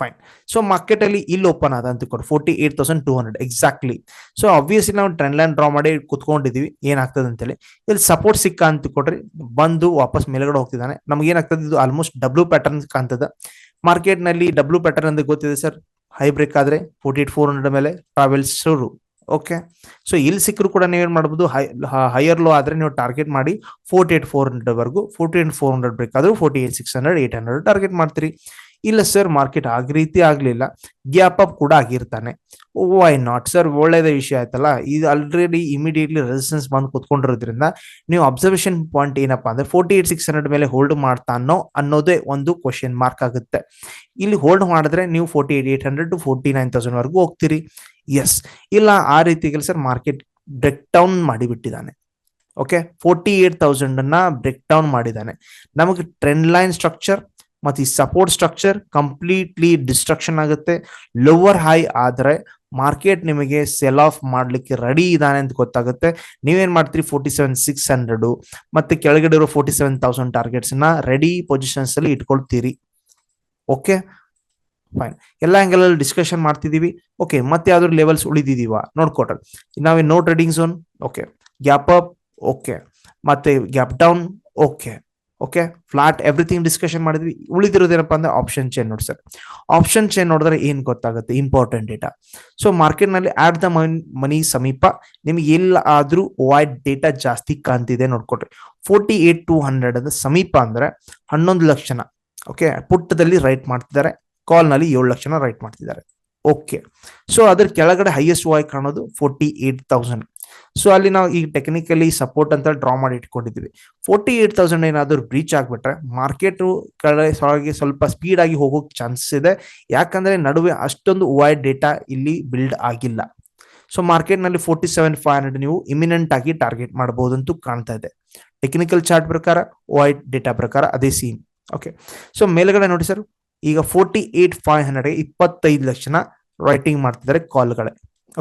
ಫೈನ್ ಸೊ ಮಾರ್ಕೆಟ್ ಅಲ್ಲಿ ಇಲ್ಲಿ ಓಪನ್ ಆದ ಅಂತ ಕೊಡು forty eight thousand two hundred exactly so obviously ನಾವು ಟ್ರೆಂಡ್ ಲೈನ್ ಡ್ರಾ ಮಾಡಿ ಕುತ್ಕೊಂಡಿದೀವಿ. ಏನಾಗ್ತದೆ ಅಂತೇಳಿ. ಇಲ್ಲಿ ಸಪೋರ್ಟ್ ಸಿಕ್ಕ ಅಂತ ಕೊಡ್ರಿ ಬಂದು ವಾಪಸ್ ಮೇಲ್ಗಡೆ ಹೋಗ್ತಿದ್ದಾನೆ. ನಮ್ಗೆ ಏನಾಗ್ತದೆ? ಇದು ಆಲ್ಮೋಸ್ಟ್ ಡಬ್ಲ್ಯೂ ಪ್ಯಾಟರ್ನ್ ಕಾಣ್ತದ. ಮಾರ್ಕೆಟ್ನಲ್ಲಿ ಡಬ್ಲ್ಯೂ ಪ್ಯಾಟರ್ನ್ ಅಂತ ಗೊತ್ತಿದೆ ಸರ್? ಹೈ ಬ್ರೇಕ್ ಆದ್ರೆ ಫೋರ್ಟಿ ಏಟ್ ಫೋರ್ ಹಂಡ್ರೆಡ್ ಮೇಲೆ ಟ್ರಾವೆಲ್ಸ್ ಶುರು. ಓಕೆ ಸೊ ಇಲ್ಲಿ ಸಿಕ್ಕರು ಕೂಡ ನೀವೇನು ಮಾಡಬಹುದು ಹೈ ಹೈಯರ್ ಲೋ ಆದ್ರೆ ನೀವು ಟಾರ್ಗೆಟ್ ಮಾಡಿ ಫೋರ್ಟಿ ಏಟ್ ಫೋರ್ ಹಂಡ್ರೆಡ್ ವರೆಗೂ ಫೋರ್ಟಿ ಏಟ್ ಫೋರ್ ಹಂಡ್ರೆಡ್ ಬೇಕಾದರೂ forty eight six hundred eight hundred target ಮಾಡ್ತೀರಿ. ಇಲ್ಲ ಸರ್ ಮಾರ್ಕೆಟ್ ಆಗ ರೀತಿ ಆಗ್ಲಿಲ್ಲ. ಗ್ಯಾಪ್ ಅಪ್ ಕೂಡ ಆಗಿರ್ತಾನೆ. ವೈ ನಾಟ್ ಸರ್ ಒಳ್ಳೇದ ವಿಷಯ ಆಯ್ತಲ್ಲ. ಇದು ಆಲ್ರೆಡಿ ಇಮಿಡಿಯೇಟ್ಲಿ ರೆಸಿಸ್ಟೆನ್ಸ್ ಬಂದು ಕುತ್ಕೊಂಡಿರೋದ್ರಿಂದ ನೀವು ಅಬ್ಸರ್ವೇಷನ್ ಪಾಯಿಂಟ್ ಏನಪ್ಪಾ ಅಂದ್ರೆ ಫೋರ್ಟಿ ಏಟ್ ಸಿಕ್ಸ್ ಹಂಡ್ರೆಡ್ ಮೇಲೆ ಹೋಲ್ಡ್ ಮಾಡ್ತಾನೋ ಅನ್ನೋದೇ ಒಂದು ಕ್ವಶನ್ ಮಾರ್ಕ್ ಆಗುತ್ತೆ. ಇಲ್ಲಿ ಹೋಲ್ಡ್ ಮಾಡಿದ್ರೆ ನೀವು forty eight eight hundred to forty nine thousand ವರೆಗೂ ಹೋಗ್ತೀರಿ. ಎಸ್ ಇಲ್ಲ, ಆ ರೀತಿ ಸರ್ ಮಾರ್ಕೆಟ್ ಬ್ರೇಕ್ ಡೌನ್ ಮಾಡಿಬಿಟ್ಟಿದ್ದಾನೆ. ಓಕೆ ಫೋರ್ಟಿ ಏಟ್ ತೌಸಂಡನ್ನು ಬ್ರೇಕ್ ಡೌನ್ ಮಾಡಿದ್ದಾನೆ. ನಮಗೆ ಟ್ರೆಂಡ್ ಲೈನ್ ಸ್ಟ್ರಕ್ಚರ್ ಮತ್ತು ಈ ಸಪೋರ್ಟ್ ಸ್ಟ್ರಕ್ಚರ್ ಕಂಪ್ಲೀಟ್ಲಿ ಡಿಸ್ಟ್ರಕ್ಷನ್ ಆಗುತ್ತೆ. ಲೋವರ್ ಹೈ ಆದರೆ ಮಾರ್ಕೆಟ್ ನಿಮಗೆ ಸೆಲ್ ಆಫ್ ಮಾಡ್ಲಿಕ್ಕೆ ರೆಡಿ ಇದ್ದಾನೆ ಅಂತ ಗೊತ್ತಾಗುತ್ತೆ. ನೀವೇನ್ ಮಾಡ್ತೀರಿ? ಫೋರ್ಟಿ ಸೆವೆನ್ ಸಿಕ್ಸ್ ಹಂಡ್ರೆಡ್ ಮತ್ತೆ ಕೆಳಗಡೆ ಇರೋ ಫೋರ್ಟಿ ಸೆವೆನ್ ತೌಸಂಡ್ ಟಾರ್ಗೆಟ್ಸ್ನ ರೆಡಿ ಪೊಸಿಷನ್ಸ್ ಅಲ್ಲಿ ಇಟ್ಕೊಳ್ತೀರಿ. ಓಕೆ ಫೈನ್ ಎಲ್ಲ ಆಂಗಲ್ ಅಲ್ಲಿ ಡಿಸ್ಕಷನ್ ಮಾಡ್ತಿದೀವಿ. ಓಕೆ ಮತ್ತೆ ಯಾವ್ದಾದ್ರು ಲೆವೆಲ್ಸ್ ಉಳಿದಿದೀವ? ನೋಡ್ಕೊಟ್ರೆ. ನಾವೇ no trading zone okay gap up okay ಮತ್ತೆ gap down okay okay flat everything discussion ಮಾಡಿದ್ವಿ. ಉಳಿದಿರೋದೇನಪ್ಪ ಅಂದ್ರೆ ಆಪ್ಷನ್ ಚೇನ್ ನೋಡಿ ಸರ್ ಆಪ್ಷನ್ ಚೇನ್ ನೋಡಿದ್ರೆ ಏನ್ ಗೊತ್ತಾಗುತ್ತೆ? ಇಂಪಾರ್ಟೆಂಟ್ ಡೇಟಾ ಸೊ ಮಾರ್ಕೆಟ್ನಲ್ಲಿ ಆಟ್ ದ ಮನಿ ಸಮೀಪ ನಿಮ್ಗೆ ಎಲ್ಲ ಆದ್ರೂ ವೈಟ್ ಡೇಟಾ ಜಾಸ್ತಿ ಕಾಣ್ತಿದೆ ನೋಡ್ಕೊಟ್ರಿ ಫೋರ್ಟಿ ಏಟ್ ಟು ಹಂಡ್ರೆಡ್ ಅಂದ್ರೆ ಸಮೀಪ ಅಂದ್ರೆ ಹನ್ನೊಂದು ಲಕ್ಷನ ಓಕೆ ಪುಟ್ಟದಲ್ಲಿ ರೈಟ್ ಮಾಡ್ತಿದ್ದಾರೆ. ಕಾಲ್ನಲ್ಲಿ ಏಳು ಲಕ್ಷನ ರೈಟ್ ಮಾಡ್ತಿದ್ದಾರೆ. ಓಕೆ ಸೊ ಅದ್ರ ಕೆಳಗಡೆ ಹೈಯೆಸ್ಟ್ ವಾಯ್ ಕಾಣೋದು ಫೋರ್ಟಿ ಏಟ್ ತೌಸಂಡ್ ಸೊ ಅಲ್ಲಿ ನಾವು ಈಗ ಟೆಕ್ನಿಕಲಿ ಸಪೋರ್ಟ್ ಅಂತ ಡ್ರಾ ಮಾಡಿ ಇಟ್ಕೊಂಡಿದ್ವಿ ಫೋರ್ಟಿ ಏಟ್ ತೌಸಂಡ್ ಏನಾದರೂ ಬ್ರೀಚ್ ಆಗಿಬಿಟ್ರೆ ಮಾರ್ಕೆಟ್ ಕಡೆ ಸ್ವಲ್ಪ ಸ್ಪೀಡ್ ಆಗಿ ಹೋಗೋಕ್ ಚಾನ್ಸಸ್ ಇದೆ. ಯಾಕಂದ್ರೆ ನಡುವೆ ಅಷ್ಟೊಂದು ವೈಡ್ ಡೇಟಾ ಇಲ್ಲಿ ಬಿಲ್ಡ್ ಆಗಿಲ್ಲ. ಸೊ ಮಾರ್ಕೆಟ್ನಲ್ಲಿ ಫೋರ್ಟಿ ಸೆವೆನ್ ಫೈವ್ ಹಂಡ್ರೆಡ್ ನೀವು ಇಮಿನೆಂಟ್ ಆಗಿ ಟಾರ್ಗೆಟ್ ಮಾಡಬಹುದು ಅಂತೂ ಕಾಣ್ತಾ ಇದೆ. ಟೆಕ್ನಿಕಲ್ ಚಾರ್ಟ್ ಪ್ರಕಾರ ವೈಡ್ ಡೇಟಾ ಪ್ರಕಾರ ಅದೇ ಸೀನ್ ಓಕೆ ಸೊ ಮೇಲ್ಗಡೆ ನೋಡಿ ಸರ್ ಈಗ ಫೋರ್ಟಿ ಏಟ್ ಫೈವ್ ಹಂಡ್ರೆಡ್ ಇಪ್ಪತ್ತೈದು ಲಕ್ಷನ ರೈಟಿಂಗ್ ಮಾಡ್ತಿದ್ದಾರೆ ಕಾಲ್ಗಳೇ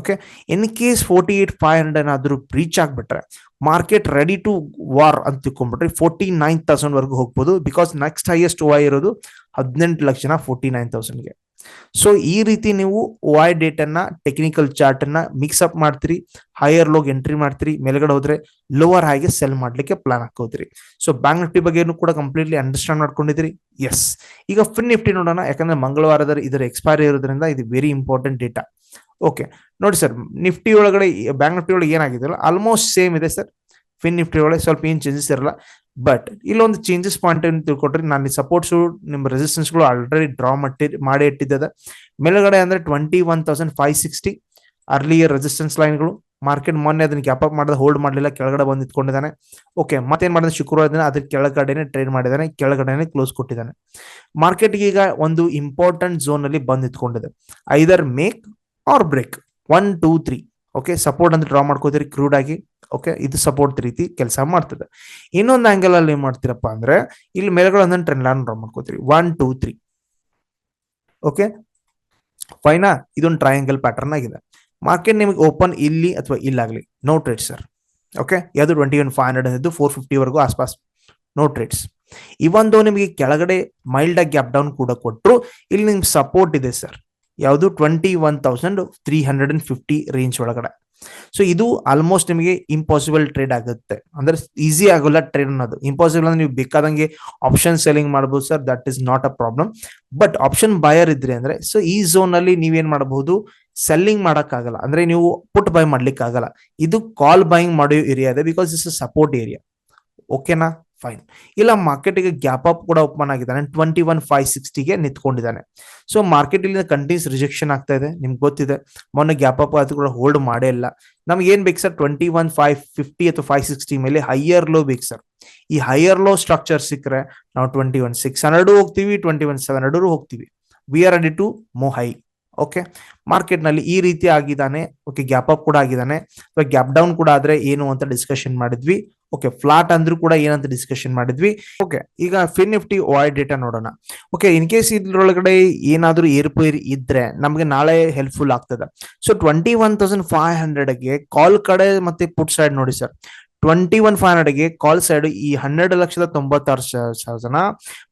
okay in case forty eight five hundred ಏನಾದರೂ ಬ್ರೀಚ್ ಆಗ್ಬಿಟ್ರೆ ಮಾರ್ಕೆಟ್ ರೆಡಿ ಟು ವಾರ್ ಅಂತ ತಿಳ್ಕೊಂಡ್ಬಿಟ್ರೆ ಫೋರ್ಟಿ ನೈನ್ ತೌಸಂಡ್ ವರ್ಗೂ ಹೋಗ್ಬೋದು. ಬಿಕಾಸ್ ನೆಕ್ಸ್ಟ್ ಹೈಯೆಸ್ಟ್ ವೈ ಇರೋದು ಹದಿನೆಂಟು ಲಕ್ಷನ ಫೋರ್ಟಿ ನೈನ್ ತೌಸಂಡ್ಗೆ ಸೊ ಈ ರೀತಿ ನೀವು ವೈ ಡೇಟನ್ನ ಟೆಕ್ನಿಕಲ್ ಚಾರ್ಟ್ ಅನ್ನ ಮಿಕ್ಸ್ ಅಪ್ ಮಾಡ್ತೀರಿ. ಹೈಯರ್ ಲೋಗ್ ಎಂಟ್ರಿ ಮಾಡ್ತೀರಿ. ಮೇಲ್ಗಡೆ ಹೋದ್ರೆ ಲೋವರ್ ಹಾಗೆ ಸೆಲ್ ಮಾಡ್ಲಿಕ್ಕೆ ಪ್ಲಾನ್ ಹಾಕೋದ್ರಿ ಸೊ ಬ್ಯಾಂಕ್ ನಿಫ್ಟಿ ಬಗ್ಗೆ ಕೂಡ ಕಂಪ್ಲೀಟ್ಲಿ ಅಂಡರ್ಸ್ಟ್ಯಾಂಡ್ ಮಾಡ್ಕೊಂಡಿದ್ರಿ ಎಸ್ ಈಗ ಫಿನ್ ನಿಫ್ಟಿ ನೋಡೋಣ. ಯಾಕಂದ್ರೆ ಮಂಗಳವಾರದ ಇದರ ಎಕ್ಸ್ಪೈರಿ ಇರೋದ್ರಿಂದ ಇದು ವೆರಿ ಇಂಪಾರ್ಟೆಂಟ್ ಡೇಟಾ ಓಕೆ ನೋಡಿ ಸರ್ ನಿಫ್ಟಿ ಒಳಗಡೆ ಬ್ಯಾಂಕ್ ನಿಫ್ಟಿ ಒಳಗೆ ಏನಾಗಿದೆಯಲ್ಲ ಆಲ್ಮೋಸ್ಟ್ ಸೇಮ್ ಇದೆ ಸರ್ ಫಿನ್ ನಿಫ್ಟಿ ಒಳಗೆ ಸ್ವಲ್ಪ ಏನು ಚೇಂಜಸ್ ಇರಲ್ಲ. ಬಟ್ ಇಲ್ಲೊಂದು ಚೇಂಜಸ್ ಪಾಯಿಂಟ್ ಏನು ತಿಳ್ಕೊಟ್ರಿ ನಾನು ಸಪೋರ್ಟ್ಸು ನಿಮ್ಮ ರೆಸಿಸ್ಟೆನ್ಸ್ಗಳು ಆಲ್ರೆಡಿ ಡ್ರಾ ಮಟ್ಟಿ ಮಾಡಿ ಇಟ್ಟಿದ್ದದ. ಮೇಲ್ಗಡೆ ಅಂದ್ರೆ twenty one thousand five sixty earlier resistance ಲೈನ್ಗಳು market ಮೊನ್ನೆ ಅದನ್ನ ಗ್ಯಾಪ್ ಅಪ್ ಮಾಡಿದ ಹೋಲ್ಡ್ ಮಾಡಲಿಲ್ಲ, ಕೆಳಗಡೆ ಬಂದು ನಿಂತ್ಕೊಂಡಿದ್ದಾನೆ. ಓಕೆ ಮತ್ತೇನ್ ಮಾಡಿದ? ಶುಕ್ರವಾರ ದಿನ ಅದ್ರ ಕೆಳಗಡೆನೆ ಟ್ರೇಡ್ ಮಾಡಿದ್ದಾನೆ, ಕೆಳಗಡೆನೆ ಕ್ಲೋಸ್ ಕೊಟ್ಟಿದ್ದಾನೆ. ಮಾರ್ಕೆಟ್ಗೆ ಈಗ ಒಂದು ಇಂಪಾರ್ಟೆಂಟ್ ಝೋನ್ ಅಲ್ಲಿ ಬಂದು ಇಟ್ಕೊಂಡಿದೆ either make or break one two three okay support ಅಂತ ಡ್ರಾ ಮಾಡ್ಕೋತೀರಿ ಕ್ರೂಡ್ ಆಗಿ. ಓಕೆ ಇದು ಸಪೋರ್ಟ್ ರೀತಿ ಕೆಲಸ ಮಾಡ್ತದೆ. ಇನ್ನೊಂದು ಆಂಗಲ್ ಅಲ್ಲಿ ಏನ್ ಮಾಡ್ತೀರಪ್ಪ ಅಂದ್ರೆ, ಇಲ್ಲಿ ಮೇಲ್ಗಡೆ ಒಂದೊಂದು ಟ್ರೆಂಡ್ ಲೈನ್ ಡ್ರಾ ಮಾಡ್ಕೋತೀರಿ. ಒನ್ ಟೂ ತ್ರೀ ಓಕೆ ಫೈನಾ ಇದೊಂದು ಟ್ರಯಾಂಗಲ್ ಪ್ಯಾಟರ್ನ್ ಆಗಿದೆ. ಮಾರ್ಕೆಟ್ ನಿಮಗೆ ಓಪನ್ ಇಲ್ಲಿ ಅಥವಾ ಇಲ್ಲಾಗಲಿ ನೋ ಟ್ರೇಡ್ ಸರ್ ಓಕೆ ಯಾವುದು ಟ್ವೆಂಟಿ ಒನ್ ಫೈವ್ ಹಂಡ್ರೆಡ್ ಅಂದಿದ್ದು ಫೋರ್ ಫಿಫ್ಟಿವರೆಗೂ ಆಸ್ಪಾಸ್. ನೋ ಟ್ರೇಡ್ಸ್ ಇವೊಂದು ನಿಮಗೆ ಕೆಳಗಡೆ ಮೈಲ್ಡ್ ಆಗಿ ಗ್ಯಾಪ್ ಡೌನ್ ಕೂಡ ಕೊಟ್ಟರು ಇಲ್ಲಿ ನಿಮ್ಗೆ ಸಪೋರ್ಟ್ ಇದೆ ಸರ್ ಯಾವುದು twenty one thousand three hundred and fifty range ಒಳಗಡೆ. ಸೊ ಇದು ಆಲ್ಮೋಸ್ಟ್ ನಿಮಗೆ ಇಂಪಾಸಿಬಲ್ ಟ್ರೇಡ್ ಆಗುತ್ತೆ. ಅಂದ್ರೆ ಈಸಿ ಆಗೋಲ್ಲ ಟ್ರೇಡ್ ಅನ್ನೋದು. ಇಂಪಾಸಿಬಲ್ ಅಂದ್ರೆ ನೀವು ಬೇಕಾದಂಗೆ ಆಪ್ಷನ್ ಸೆಲ್ಲಿಂಗ್ ಮಾಡಬಹುದು sir that is not a problem but option buyer ಇದ್ರಿ ಅಂದ್ರೆ ಸೊ ಈ ಝೋನ್ ಅಲ್ಲಿ ನೀವೇನ್ ಮಾಡಬಹುದು ಸೆಲ್ಲಿಂಗ್ ಮಾಡೋಕ್ಕಾಗಲ್ಲ. ಅಂದ್ರೆ ನೀವು ಪುಟ್ ಬೈ ಮಾಡ್ಲಿಕ್ಕೆ ಆಗಲ್ಲ ಇದು ಕಾಲ್ ಬೈಯಿಂಗ್ ಮಾಡೋ ಏರಿಯಾ ಇದೆ ಬಿಕಾಸ್ ಇಸ್ ಸಪೋರ್ಟ್ ಏರಿಯಾ ಓಕೆನಾ ಫೈನ್ ಇಲ್ಲ ಮಾರ್ಕೆಟ್ಗೆ ಗ್ಯಾಪ್ ಅಪ್ ಕೂಡ ಓಪನ್ ಆಗಿದ್ದಾನೆ. ಟ್ವೆಂಟಿ ಒನ್ ಫೈವ್ ಸಿಕ್ಸ್ಟಿಗೆ ನಿಂತ್ಕೊಂಡಿದ್ದಾನೆ. ಸೊ ಮಾರ್ಕೆಟ್ ಇಲ್ಲಿ ಕಂಟಿನ್ಯೂಸ್ ರಿಜೆಕ್ಷನ್ ಆಗ್ತಾ ಇದೆ. ನಿಮ್ಗೆ ಗೊತ್ತಿದೆ. ಮೊನ್ನೆ ಗ್ಯಾಪ್ ಅಪ್ ಅದು ಕೂಡ ಹೋಲ್ಡ್ ಮಾಡೇ ಇಲ್ಲ. ನಮ್ಗೆ ಏನ್ ಬೇಕು sir twenty one five fifty ಅಥವಾ ಫೈವ್ ಸಿಕ್ಸ್ಟಿ ಮೇಲೆ ಹೈಯರ್ ಲೋ ಬೇಕು ಸರ್ ಈ ಹೈಯರ್ ಲೋ ಸ್ಟ್ರಕ್ಚರ್ ಸಿಕ್ಕರೆ ನಾವು ಟ್ವೆಂಟಿ ಒನ್ ಸಿಕ್ಸ್ ಹಂಡ್ರೆಡ್ ಹೋಗ್ತೀವಿ ಟ್ವೆಂಟಿ ಒನ್ ಸೆವೆನ್ ಹಂಡ್ರೆಡ್ ಹೋಗ್ತೀವಿ. We are ready to move high okay ಮಾರ್ಕೆಟ್ನಲ್ಲಿ ಈ ರೀತಿ ಆಗಿದ್ದಾನೆ. ಓಕೆ ಗ್ಯಾಪ್ ಅಪ್ ಕೂಡ ಆಗಿದ್ದಾನೆ. ಗ್ಯಾಪ್ ಡೌನ್ ಕೂಡ ಆದ್ರೆ ಏನು ಅಂತ ಡಿಸ್ಕಷನ್ ಮಾಡಿದ್ವಿ. ಓಕೆ ಫ್ಲಾಟ್ ಅಂದ್ರೂ ಕೂಡ ಏನಂತ ಡಿಸ್ಕಷನ್ ಮಾಡಿದ್ವಿ. ಓಕೆ ಈಗ ಫಿನ್ ನಿಫ್ಟಿ ವಾಯ್ ಡೇಟಾ ನೋಡೋಣ. ಓಕೆ ಇನ್ ಕೇಸ್ ಇದ್ರೊಳಗಡೆ ಏನಾದರೂ ಏರ್ಪೇರ್ ಇದ್ರೆ ನಮಗೆ ನಾಳೆ ಹೆಲ್ಪ್ಫುಲ್ ಆಗ್ತದೆ. So twenty one thousand five ಹಂಡ್ರೆಡ್ಗೆ call ಕಡೆ ಮತ್ತೆ ಪುಟ್ ಸೈಡ್ ನೋಡಿ ಸರ್ ಟ್ವೆಂಟಿ ಒನ್ ಫೈವ್ ಹಂಡ್ರೆಡ್ಗೆ ಕಾಲ್ ಸೈಡ್ ಈ ಹನ್ನೆರಡು ಲಕ್ಷದ ತೊಂಬತ್ತಾರು ಜನ.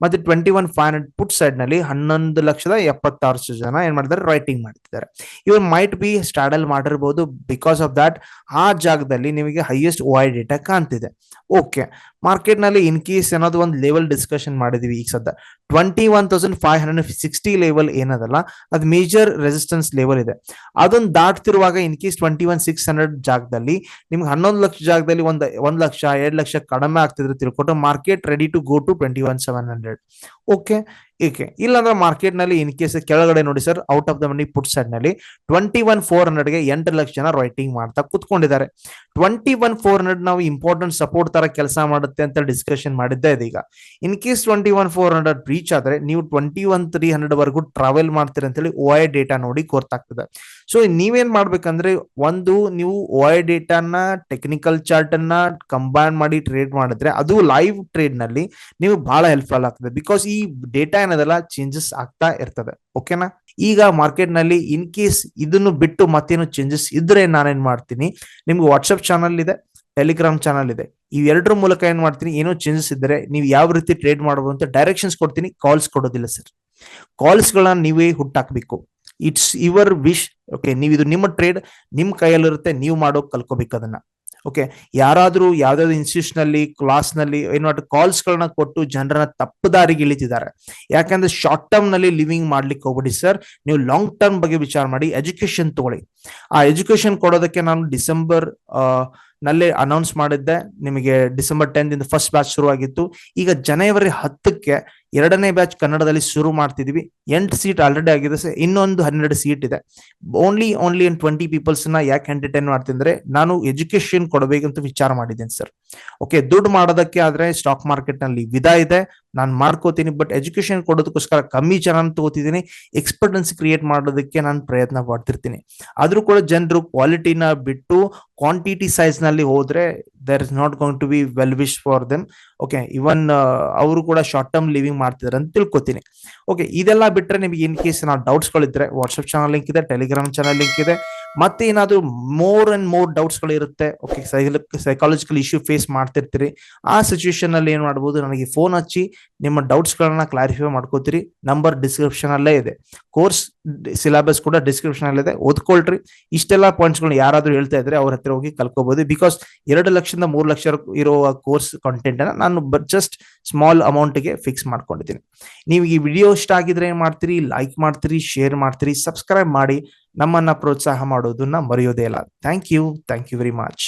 ಮತ್ತೆ twenty one five hundred put ಸೈಡ್ನಲ್ಲಿ ಹನ್ನೊಂದು ಲಕ್ಷದ ಎಪ್ಪತ್ತಾರು ಜನ ಏನ್ ಮಾಡಿದ್ದಾರೆ ರೈಟಿಂಗ್ ಮಾಡ್ತಿದ್ದಾರೆ. ಇವ್ರು ಮೈಟ್ ಬಿ ಸ್ಟಾಡಲ್ ಮಾಡಿರ್ಬೋದು. ಬಿಕಾಸ್ ಆಫ್ ದಟ್ ಆ ಜಾಗದಲ್ಲಿ ನಿಮಗೆ ಹೈಯೆಸ್ಟ್ ವೈ ಡೇಟಾ ಕಾಣ್ತಿದೆ. ಓಕೆ ಮಾರ್ಕೆಟ್ನಲ್ಲಿ ಇನ್ ಕೇಸ್ ಏನಾದ್ರು ಒಂದು ಲೆವೆಲ್ ಡಿಸ್ಕಷನ್ ಮಾಡಿದೀವಿ ಈಗ ಸದ್ಯ. Twenty one thousand five hundred sixty level ಏನದಲ್ಲ, ಅದು ಮೇಜರ್ ರೆಸಿಸ್ಟೆನ್ಸ್ ಲೆವೆಲ್ ಇದೆ. ಅದನ್ನ ದಾಟ್ತಿರುವಾಗ in case twenty one six hundred ಜಾಗದಲ್ಲಿ, ನಿಮ್ಗೆ ಹನ್ನೊಂದು ಲಕ್ಷ ಜಾಗದಲ್ಲಿ ಒಂದ್ ಒಂದ್ ಲಕ್ಷ, ಎರಡು ಲಕ್ಷ ಕಡಿಮೆ ಆಗ್ತಿದ್ರೆ ತಿಳ್ಕೊಟ್ಟು market ready to go to twenty one seven hundred okay ಏಕೆ? ಇಲ್ಲಾಂದ್ರೆ ಮಾರ್ಕೆಟ್ನಲ್ಲಿ ಇನ್ ಕೇಸ್ ಕೆಳಗಡೆ ನೋಡಿ sir out of the money put ಸೈಡ್ನಲ್ಲಿ ಟ್ವೆಂಟಿ ಒನ್ ಫೋರ್ ಹಂಡ್ರೆಡ್ಗೆ ಎಂಟು ಲಕ್ಷ ಜನ ರೈಟಿಂಗ್ ಮಾಡ್ತಾ ಕುತ್ಕೊಂಡಿದ್ದಾರೆ. ಟ್ವೆಂಟಿ ಒನ್ ಫೋರ್ ಹಂಡ್ರೆಡ್ ನಾವು ಇಂಪಾರ್ಟೆಂಟ್ ಸಪೋರ್ಟ್ ತರ ಕೆಲಸ ಮಾಡುತ್ತೆ ಅಂತ ಡಿಸ್ಕಷನ್ ಮಾಡಿದ್ದೆ ಇದೀಗ in case twenty one four hundred reach ಆದ್ರೆ ನೀವು ಟ್ವೆಂಟಿ ಒನ್ ತ್ರೀ ಹಂಡ್ರೆಡ್ ವರೆಗೂ ಟ್ರಾವೆಲ್ ಮಾಡ್ತೀರಿ ಅಂತೇಳಿ ಓ ಐ ಡೇಟಾ ನೋಡಿ ಗೊತ್ತಾಗ್ತದೆ. ಸೊ ನೀವೇನ್ ಮಾಡ್ಬೇಕಂದ್ರೆ ಒಂದು, ನೀವು ಓಐ ಡೇಟಾನ ಟೆಕ್ನಿಕಲ್ ಚಾರ್ಟ್ ಅನ್ನ ಕಂಬೈನ್ ಮಾಡಿ ಟ್ರೇಡ್ ಮಾಡಿದ್ರೆ ಅದು ಲೈವ್ ಟ್ರೇಡ್ನಲ್ಲಿ ನೀವು ಬಹಳ ಹೆಲ್ಪ್ಫುಲ್ ಆಗ್ತದೆ. ಬಿಕಾಸ್ ಈ ಡೇಟಾ ಏನದಲ್ಲ ಚೇಂಜಸ್ ಆಗ್ತಾ ಇರ್ತದೆ. ಓಕೆನಾ ಈಗ ಮಾರ್ಕೆಟ್ನಲ್ಲಿ ಇನ್ ಕೇಸ್ ಇದನ್ನು ಬಿಟ್ಟು ಮತ್ತೇನು ಚೇಂಜಸ್ ಇದ್ರೆ ನಾನೇನ್ ಮಾಡ್ತೀನಿ? ನಿಮ್ಗೆ ವಾಟ್ಸ್ಆಪ್ ಚಾನಲ್ ಇದೆ ಟೆಲಿಗ್ರಾಮ್ ಚಾನಲ್ ಇದೆ. ಇವೆರಡರ ಮೂಲಕ ಏನ್ ಮಾಡ್ತೀನಿ? ಏನೋ ಚೇಂಜಸ್ ಇದ್ರೆ ನೀವು ಯಾವ ರೀತಿ ಟ್ರೇಡ್ ಮಾಡಬಹುದು ಅಂತ ಡೈರೆಕ್ಷನ್ಸ್ ಕೊಡ್ತೀನಿ ಕಾಲ್ಸ್ ಕೊಡೋದಿಲ್ಲ ಸರ್ ಕಾಲ್ಸ್ ಗಳನ್ನ ನೀವೇ ಹುಟ್ಟಾಕ್ಬೇಕು. ಇಟ್ಸ್ ಯುವರ್ ವಿಶ್ ಓಕೆ ನೀವು ಇದು ನಿಮ್ಮ ಟ್ರೇಡ್ ನಿಮ್ ಕೈಯಲ್ಲಿರುತ್ತೆ, ನೀವು ಮಾಡೋ ಕಲ್ಕೋಬೇಕು ಅದನ್ನ. ಓಕೆ ಯಾರಾದ್ರೂ ಯಾವ್ದಾದ್ರು ಇನ್ಸ್ಟಿಟ್ಯೂಷನ್ ಅಲ್ಲಿ ಕ್ಲಾಸ್ನಲ್ಲಿ ಏನ್ ಕಾಲ್ಸ್ ಗಳನ್ನ ಕೊಟ್ಟು ಜನರನ್ನ ತಪ್ಪು ದಾರಿಗೆ ಇಳಿತಿದ್ದಾರೆ. ಯಾಕಂದ್ರೆ ಶಾರ್ಟ್ ಟರ್ಮ್ನಲ್ಲಿ ಲಿವಿಂಗ್ ಮಾಡ್ಲಿಕ್ಕೆ ಹೋಗ್ಬಿಡಿ ಸರ್ ನೀವು ಲಾಂಗ್ ಟರ್ಮ್ ಬಗ್ಗೆ ವಿಚಾರ ಮಾಡಿ ಎಜುಕೇಶನ್ ತಗೊಳ್ಳಿ. ಆ ಎಜುಕೇಶನ್ ಕೊಡೋದಕ್ಕೆ ನಾನು ಡಿಸೆಂಬರ್ ನಲ್ಲೇ ಅನೌನ್ಸ್ ಮಾಡಿದ್ದೆ. ನಿಮಗೆ ಡಿಸೆಂಬರ್ ಟೆನ್ ಇಂದ ಫಸ್ಟ್ ಬ್ಯಾಚ್ ಶುರುವಾಗಿತ್ತು. ಈಗ ಜನವರಿ ಹತ್ತಕ್ಕೆ ಎರಡನೇ ಬ್ಯಾಚ್ ಕನ್ನಡದಲ್ಲಿ ಶುರು ಮಾಡ್ತಿದೀವಿ. ಎಂಟು ಸೀಟ್ ಆಲ್ರೆಡಿ ಆಗಿದೆ ಸರ್. ಇನ್ನೊಂದು ಹನ್ನೆರಡು ಸೀಟ್ ಇದೆ. ಓನ್ಲಿ ಓನ್ಲಿ ಇನ್ ಟ್ವೆಂಟಿ ಪೀಪಲ್ಸ್ನ ಯಾಕೆ ಎಂಟರ್ಟೈನ್ ಮಾಡ್ತಿದ್ರೆ, ನಾನು ಎಜುಕೇಶನ್ ಕೊಡಬೇಕಂತ ವಿಚಾರ ಮಾಡಿದ್ದೀನಿ ಸರ್. ಓಕೆ ದುಡ್ಡು ಮಾಡೋದಕ್ಕೆ ಆದ್ರೆ ಸ್ಟಾಕ್ ಮಾರ್ಕೆಟ್ನಲ್ಲಿ ವಿಧ ಇದೆ. ನಾನು ಮಾಡ್ಕೋತೀನಿ ಬಟ್ ಎಜುಕೇಶನ್ ಕೊಡೋದಕ್ಕೋಸ್ಕರ ಕಮ್ಮಿ ಜನ ತಗೋತಿದ್ದೀನಿ ಎಕ್ಸ್ಪರ್ಟೆನ್ಸ್ ಕ್ರಿಯೇಟ್ ಮಾಡೋದಕ್ಕೆ ನಾನು ಪ್ರಯತ್ನ ಪಡ್ತಿರ್ತೀನಿ. ಆದ್ರೂ ಕೂಡ ಜನರು ಕ್ವಾಲಿಟಿನ ಬಿಟ್ಟು ಕ್ವಾಂಟಿಟಿ ಸೈಜ್ನಲ್ಲಿ ಹೋದ್ರೆ there is not going to be well wish for them okay even ಅವರು ಕೂಡ ಶಾರ್ಟ್ ಟರ್ಮ್ ಲಿವಿಂಗ್ ಮಾಡ್ತಿದ್ದಾರೆ ಅಂತ ತಿಳ್ಕೊತೀನಿ. ಓಕೆ ಇದೆಲ್ಲ ಬಿಟ್ಟರೆ ನಿಮಗೆ ಇನ್ ಕೇಸ್ ನಾವು ಡೌಟ್ಸ್ ಗಳಿದ್ರೆ ವಾಟ್ಸ್ಆಪ್ ಚಾನಲ್ ಲಿಂಕ್ ಇದೆ ಟೆಲಿಗ್ರಾಮ್ ಚಾನಲ್ ಲಿಂಕ್ ಇದೆ, ಮತ್ತೆ ಏನಾದ್ರು ಮೋರ್ ಅಂಡ್ ಮೋರ್ ಡೌಟ್ಸ್ಗಳು ಇರುತ್ತೆ ಓಕೆ ಸೈಕಾಲಜಿಕಲ್ ಇಶ್ಯೂ ಫೇಸ್ ಮಾಡ್ತಿರ್ತೀರಿ, ಆ ಸಿಚುವೇಶನ್ ಅಲ್ಲಿ ಏನ್ ಮಾಡ್ಬೋದು, ನನಗೆ ಫೋನ್ ಹಚ್ಚಿ ನಿಮ್ಮ ಡೌಟ್ಸ್ ಗಳನ್ನ ಕ್ಲಾರಿಫೈ ಮಾಡ್ಕೋತೀರಿ ನಂಬರ್ ಡಿಸ್ಕ್ರಿಪ್ಷನ್ ಅಲ್ಲೇ ಇದೆ. ಕೋರ್ಸ್ ಸಿಲೆಬಸ್ ಕೂಡ ಡಿಸ್ಕ್ರಿಪ್ಷನ್ ಅಲ್ಲಿದೆ. ಓದ್ಕೊಳ್ರಿ. ಇಷ್ಟೆಲ್ಲ ಪಾಯಿಂಟ್ಸ್ಗಳು ಯಾರಾದ್ರೂ ಹೇಳ್ತಾ ಇದ್ರೆ ಅವ್ರ ಹತ್ರ ಹೋಗಿ ಕಲ್ಕೋಬಹುದು ಬಿಕಾಸ್ ಎರಡು ಲಕ್ಷದಿಂದ ಮೂರು ಲಕ್ಷ ಇರುವ ಕೋರ್ಸ್ ಕಂಟೆಂಟ್ ಅನ್ನ ನಾನು ಜಸ್ಟ್ ಸ್ಮಾಲ್ ಅಮೌಂಟ್ಗೆ ಫಿಕ್ಸ್ ಮಾಡ್ಕೊಂಡಿದ್ದೀನಿ. ನೀವು ಈ ವಿಡಿಯೋ ಇಷ್ಟ ಆಗಿದ್ರೆ ಏನ್ ಮಾಡ್ತೀರಿ? ಲೈಕ್ ಮಾಡ್ತೀರಿ ಶೇರ್ ಮಾಡ್ತೀರಿ ಸಬ್ಸ್ಕ್ರೈಬ್ ಮಾಡಿ ನಮ್ಮನ್ನ ಪ್ರೋತ್ಸಾಹ ಮಾಡೋದನ್ನ ಮರೆಯೋದೇ ಇಲ್ಲ. Thank you thank you very much